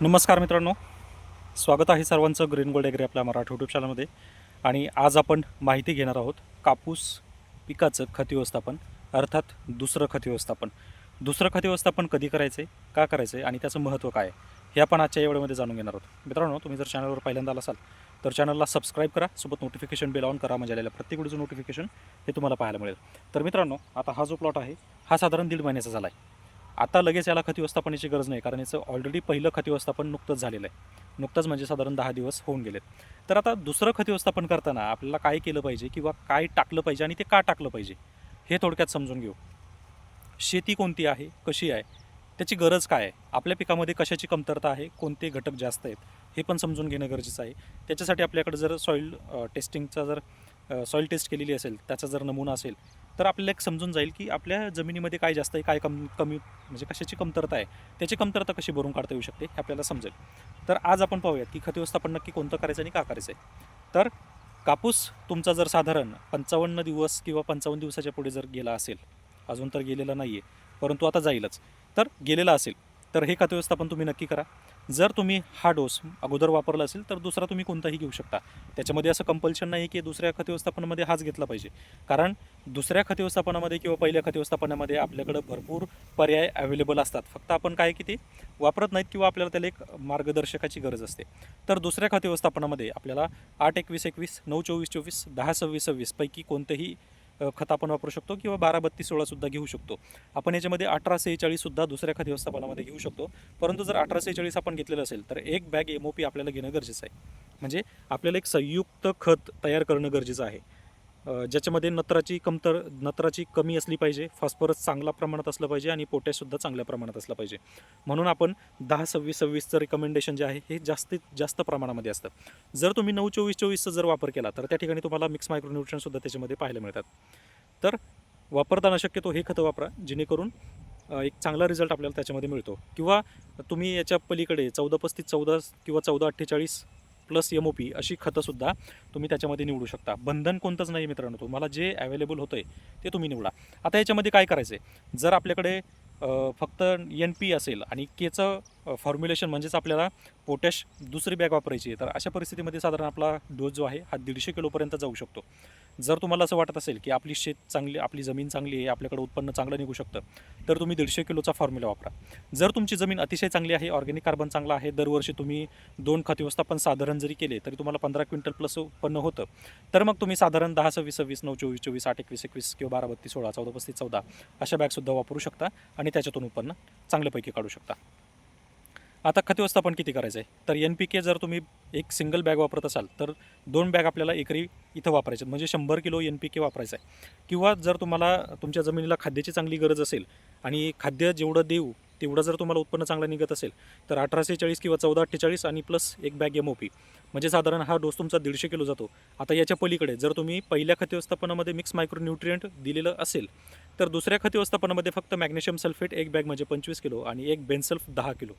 नमस्कार मित्रांनो. स्वागत आहे सर्वांचं ग्रीन गोल्ड एग्री आपल्या मराठी यूट्यूब चॅनलमध्ये आणि आज आपण माहिती घेणार आहोत कापूस पिकाचं खत व्यवस्थापन अर्थात दुसरं खत व्यवस्थापन. दुसरं खत व्यवस्थापन कधी करायचं आहे का करायचं आहे आणि त्याचं महत्त्व काय आहे हे आपण आजच्या या वेळेमध्ये जाणून घेणार आहोत. मित्रांनो तुम्ही जर चॅनलवर पहिल्यांदा आला असाल तर चॅनलला सबस्क्राईब करा सोबत नोटिफिकेशन बेल ऑन करा म्हणजे आलेलं प्रत्येक वेळेचं नोटिफिकेशन हे तुम्हाला पाहायला मिळेल. तर मित्रांनो आता हा जो प्लॉट आहे हा साधारण दीड महिन्याचा झाला आहे आता लगेच याला खत व्यवस्थापनाची गरज नाही कारण याचं ऑलरेडी पहिलं खत व्यवस्थापन नुकतंच झालेलं आहे. नुकतंच म्हणजे साधारण दहा दिवस होऊन गेलेत. तर आता दुसरं खत व्यवस्थापन करताना आपल्याला काय केलं पाहिजे किंवा काय टाकलं पाहिजे आणि ते का टाकलं पाहिजे हे थोडक्यात समजून घेऊ. शेती कोणती आहे? कशी आहे? त्याची गरज काय आहे? आपल्या पिकामध्ये कशाची कमतरता आहे? कोणते घटक जास्त आहेत? हे पण समजून घेणं गरजेचं आहे. त्याच्यासाठी आपल्याकडे जर सॉईल टेस्टिंगचा जर सॉईल टेस्ट केलेली असेल त्याचा जर नमुना असेल तर आपल्याला एक समजून जाईल की आपल्या जमिनीमध्ये काय जास्त आहे काय कम कमी म्हणजे कशाची कमतरता आहे त्याची कमतरता कशी भरून काढता येऊ शकते हे आपल्याला समजेल. तर आज आपण पाहूयात की खत व्यवस्थापन नक्की कोणतं करायचं आणि का करायचं आहे. तर कापूस तुमचा जर साधारण पंचावन्न दिवस किंवा पंचावन्न दिवसाच्या पुढे जर गेला असेल अजून तर गेलेला नाही आहे परंतु आता जाईलच तर गेलेला असेल तर हे खत व्यवस्थापन तुम्ही नक्की करा. जर तुम्ही हा डोस अगोदर वापरला असेल तर दुसरा तुम्ही कोणताही घेऊ शकता. त्याच्यामध्ये असं कंपल्शन नाही की दुसऱ्या खत व्यवस्थापनामध्ये हाच घेतला पाहिजे. कारण दुसऱ्या खत व्यवस्थापनामध्ये किंवा पहिल्या खत व्यवस्थापनामध्ये आपल्याकडं भरपूर पर्याय अवेलेबल असतात. फक्त आपण काय की ते वापरत नाहीत किंवा आपल्याला त्याला एक मार्गदर्शकाची गरज असते. तर दुसऱ्या खत व्यवस्थापनामध्ये आपल्याला आठ एकवीस एकवीस नऊ चोवीस चोवीस दहा सव्वीस सव्वीस पैकी खत आपण वापरू शकतो किंवा बारा बत्तीस सोळासुद्धा घेऊ शकतो. आपण याच्यामध्ये अठरा सेहेचाळीससुद्धा दुसऱ्या खत व्यवस्थापनामध्ये घेऊ शकतो. परंतु जर अठरा सेहेचाळीस आपण घेतलेलं असेल तर एक बॅग एम ओ पी आपल्याला घेणं गरजेचं आहे. म्हणजे आपल्याला एक संयुक्त खत तयार करणं गरजेचं आहे. ज्याच्यामध्ये नत्राची कमतर नत्राची कमी असली पाहिजे फॉस्फरस चांगल्या प्रमाणात असलं पाहिजे आणि पोटॅशसुद्धा चांगल्या प्रमाणात असलं पाहिजे. म्हणून आपण दहा सव्वीस सव्वीसचं रिकमेंडेशन जे आहे हे जास्तीत जास्त प्रमाणामध्ये असतं. जर तुम्ही नऊ चोवीस चोवीसचा जर वापर केला तर त्या ठिकाणी तुम्हाला मिक्स मायक्रोन्युट्रियनसुद्धा त्याच्यामध्ये पाहायला मिळतात. तर वापरताना शक्यतो हे खतं वापरा जेणेकरून एक चांगला रिझल्ट आपल्याला त्याच्यामध्ये मिळतो. किंवा तुम्ही याच्या पलीकडे चौदा पस्तीस चौदा किंवा चौदा अठ्ठेचाळीस प्लस एम ओ पी अशी खतंसुद्धा तुम्ही त्याच्यामध्ये निवडू शकता. बंधन कोणतंच नाही मित्रांनो तुम्हाला जे अवेलेबल होतं आहे ते तुम्ही निवडा. आता याच्यामध्ये काय करायचं आहे जर आपल्याकडे फक्त एन पी असेल आणि केचं फॉर्म्युलेशन म्हणजेच आपल्याला पोटॅश दुसरी बॅग वापरायची आहे तर अशा परिस्थितीमध्ये साधारण आपला डोस जो आहे हा दीडशे किलोपर्यंत जाऊ शकतो. जर तुम्हाला असं वाटत असेल की आपली शेत चांगली आपली जमीन चांगली आहे आपल्याकडे उत्पन्न चांगलं निघू शकतं तर तुम्ही दीडशे किलोचा फॉर्म्युला वापरा. जर तुमची जमीन अतिशय चांगली आहे ऑर्गॅनिक कार्बन चांगला आहे दरवर्षी तुम्ही दोन खत व्यवस्थापन साधारण जरी केले तरी तुम्हाला पंधरा क्विंटल प्लस उत्पन्न होतं तर मग तुम्ही साधारण दहा सव्वीस सव्वीस नऊ चोवीस चोवीस आठ एकवीस एकवीस किंवा बारा बत्तीस सोळा चौदा पस्तीस चौदा अशा बॅगसुद्धा वापरू शकता आणि त्याच्यातून उत्पन्न चांगल्यापैकी काढू शकता. आता खत व्यवस्थापन किती करायचं आहे तर एन पी के जर तुम्ही एक सिंगल बॅग वापरत असाल तर दोन बॅग आपल्याला एकरी इथं वापरायचे आहेत. म्हणजे शंभर किलो एन पी के वापरायचं आहे किंवा जर तुम्हाला तुमच्या जमिनीला खाद्याची चांगली गरज असेल आणि खाद्य जेवढं देऊ तेवढं जर तुम्हाला उत्पन्न चांगलं निघत असेल तर अठराशे चाळीस किंवा चौदा अठ्ठेचाळीस आणि प्लस एक बॅग एम ओ पी म्हणजे साधारण हा डोस तुमचा दीडशे किलो जातो. आता याच्या पलीकडे जर तुम्ही पहिल्या खत व्यवस्थापनामध्ये मिक्स मायक्रोन्युट्रियंट दिलेलं असेल तर दुसऱ्या खत व्यवस्थापनामध्ये फक्त मॅग्नेशियम सल्फेट एक बॅग म्हणजे पंचवीस किलो आणि एक बेनसल्फ दहा किलो.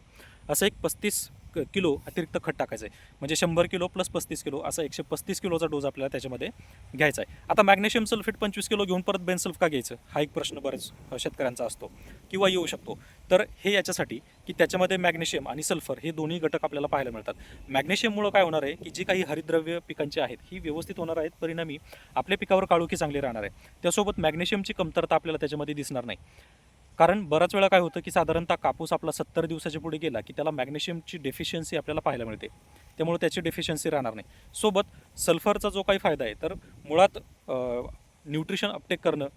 असं एक पस्तीस क- किलो अतिरिक्त खत टाकायचं आहे. म्हणजे शंभर किलो प्लस पस्तीस किलो असा एकशे पस्तीस किलोचा डोस आपल्याला त्याच्यामध्ये घ्यायचा आहे. आता मॅग्नेशियम सल्फेट पंचवीस किलो घेऊन परत बेनसल्फ का घ्यायचं? हा एक प्रश्न बरेच शेतकऱ्यांचा असतो. किंवा येऊ शकतो. तर हे याच्यासाठी की त्याच्यामध्ये मॅग्नेशियम आणि सल्फर हे दोन्ही घटक आपल्याला पाहायला मिळतात. मॅग्नेशियममुळं काय होणार आहे? की जी काही हरिद्रव्य पिकांची आहेत ही व्यवस्थित होणार आहेत. परिणामी आपल्या पिकावर काळोखी चांगली राहणार आहे. त्यासोबत मॅग्नेशियमची कमतरता आपल्याला त्याच्यामध्ये दिसणार नाही. कारण बऱ्याच वेळा काय होतं की साधारणतः कापूस आपला सत्तर दिवसाच्या पुढे गेला की त्याला मॅग्नेशियमची डेफिशियन्सी आपल्याला पाहायला मिळते. त्यामुळे त्याची डेफिशियन्सी राहणार नाही. सोबत सल्फरचा जो काही फायदा आहे तर मुळात न्यूट्रिशन अपटेक करणं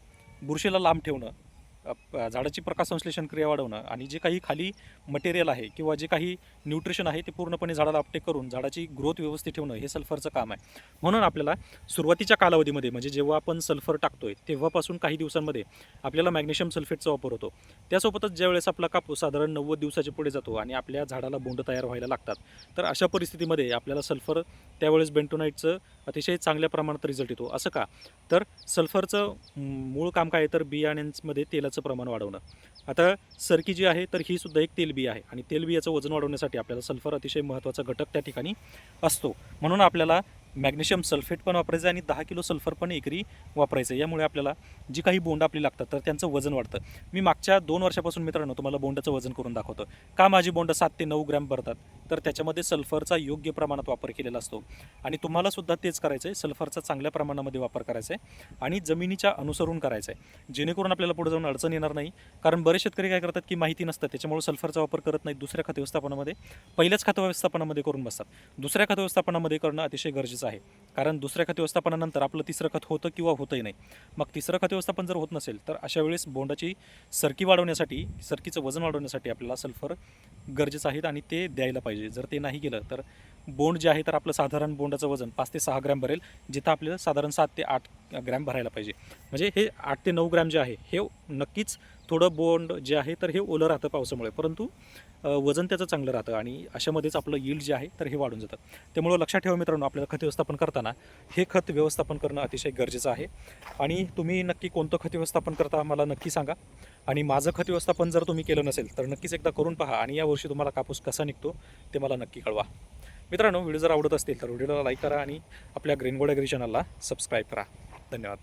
बुरशीला लांब ठेवणं झाडाची झाडाची प्रकाशसंश्लेषण क्रिया वाढवणं आणि जे काही खाली मटेरियल आहे किंवा जे काही न्यूट्रिशन आहे ते पूर्णपणे झाडाला अपटेक करून झाडाची ग्रोथ व्यवस्थित ठेवणं हे सल्फरचं काम आहे. म्हणून आपल्याला सुरुवातीच्या कालावधीमध्ये म्हणजे जेव्हा आपण सल्फर टाकतोय तेव्हापासून काही दिवसांमध्ये आपल्याला मॅग्नेशियम सल्फेटचा वापर होतो. त्यासोबतच ज्यावेळेस आपला कापूस साधारण नव्वद दिवसाच्या पुढे जातो आणि आपल्या झाडाला बोंड तयार व्हायला लागतात तर अशा परिस्थितीमध्ये आपल्याला सल्फर त्यावेळेस बेंटोनाईटचं अतिशय चांगल्या प्रमाणात रिझल्ट येतो. असं का? तर सल्फरचं मूळ काम काय आहे? तर बियाण्यांमध्ये तेलाचं प्रमाण वाढवणं. आता सरकी जी आहे तर ही सुद्धा एक तेलबी आहे आणि तेलबियाचं वजन वाढवण्यासाठी आपल्याला सल्फर अतिशय महत्त्वाचा घटक त्या ठिकाणी असतो. म्हणून आपल्याला मॅग्नेशियम सल्फेट पण वापरायचं आहे आणि दहा किलो सल्फर पण एकरी वापरायचं आहे. यामुळे आपल्याला जी काही बोंड आपली लागतात तर त्यांचं वजन वाढतं. मी मागच्या दोन वर्षापासून मित्रांनो तुम्हाला बोंडाचं वजन करून दाखवतो. का माझी बोंड सात ते नऊ ग्रॅम भरतात? तर त्याच्यामध्ये सल्फरचा योग्य प्रमाणात वापर केलेला असतो. आणि तुम्हाला सुद्धा तेच करायचं आहे सल्फरचा चांगल्या प्रमाणामध्ये वापर करायचा आहे आणि जमिनीच्या अनुसरून करायचं आहे जेणेकरून आपल्याला पुढे जाऊन अडचण येणार नाही. कारण बरेच शेतकरी काय करतात की माहिती नसतं त्याच्यामुळे सल्फरचा वापर करत नाही दुसऱ्या खत व्यवस्थापनामध्ये. पहिल्याच खत व्यवस्थापनामध्ये करून बसतात. दुसऱ्या खत व्यवस्थापनामध्ये करणं अतिशय गरजेचं आहे. कारण दुसऱ्या खत व्यवस्थापनानंतर आपलं तिसरं खत होतं किंवा होतंही नाही. मग तिसरं खत व्यवस्थापन जर होत नसेल तर अशा वेळेस बोंडाची सरकी वाढवण्यासाठी सरकीचं वजन वाढवण्यासाठी आपल्याला सल्फर गरजेचं आहे आणि ते द्यायला पाहिजे. जर ते नाही केलं तर बोंड जे आहे तर आपलं साधारण बोंडाचं वजन पाच ते सहा ग्रॅम भरेल जिथं आपल्याला साधारण सात ते आठ ग्रॅम भरायला पाहिजे. म्हणजे हे आठ ते नऊ ग्रॅम जे आहे हे नक्कीच थोडं बोंड जे आहे तर हे ओलं राहतं पावसामुळे. परंतु वजन त्याचं चांगलं राहतं आणि अशामध्येच आपलं यील्ड जे आहे तर हे वाढून जातं. त्यामुळं लक्षात ठेवा मित्रांनो आपल्याला खत व्यवस्थापन करताना हे खत व्यवस्थापन करणं अतिशय गरजेचं आहे. आणि तुम्ही नक्की कोणतं खत व्यवस्थापन करता मला नक्की सांगा. आणि माझं खत व्यवस्थापन जर तुम्ही केलं नसेल तर नक्कीच एकदा करून पहा आणि यावर्षी तुम्हाला कापूस कसा निघतो ते मला नक्की कळवा. मित्रांनो व्हिडिओ जर आवडत असतील तर व्हिडिओला लाईक करा आणि आपल्या ग्रीन गोड ॲग्री चॅनलला सबस्क्राईब करा. धन्यवाद.